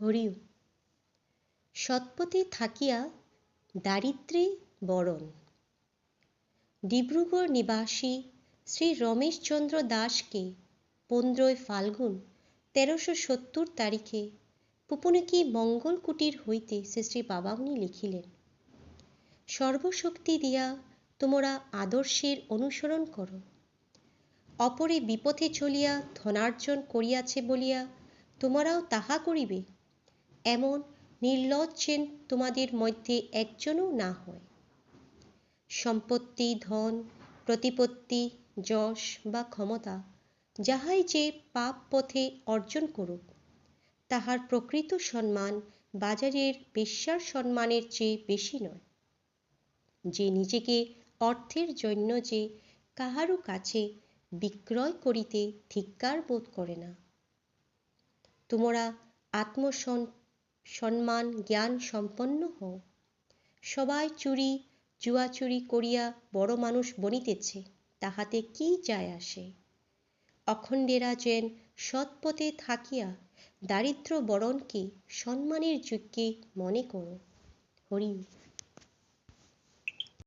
হরিও। সৎপথে থাকিয়া দারিদ্রে বরণ। ডিব্রুগড় নিবাসী শ্রী রমেশচন্দ্র দাসকে পনেরোই ফাল্গুন তেরোশো সত্তর তারিখে পুপুনিকি মঙ্গল কুটির হইতে শ্রী শ্রী বাবামণি লিখিলেন, সর্বশক্তি দিয়া তোমরা আদর্শের অনুসরণ করো। অপরে বিপথে চলিয়া ধনার্জন করিয়াছে বলিয়া তোমরাও তাহা করিবে। এমন নির্লজ্জেন তোমাদের মধ্যে একজনও না হয়। সম্পত্তি, ধন, প্রতিপত্তি, যশ বা ক্ষমতা, যাহাই যে পাপ পথে অর্জন করুক, তাহার প্রকৃত সম্মান বাজারের বেশ্যার সম্মানের চেয়ে বেশি নয়। যে নিজেকে অর্থের জন্য যে কাহারও কাছে বিক্রয় করিতে ধিক্কার বোধ করে না। তোমরা আত্মসন সম্মান জ্ঞান সম্পন্ন হও। সবাই চুরি জুয়া চুরি করিয়া বড় মানুষ বনিতেছে, তাহাতে কি যায় আসে? অখণ্ডেরা যেন সৎপথে থাকিয়া দারিদ্র বরণকে সম্মানের যুগকে মনে করো? হরি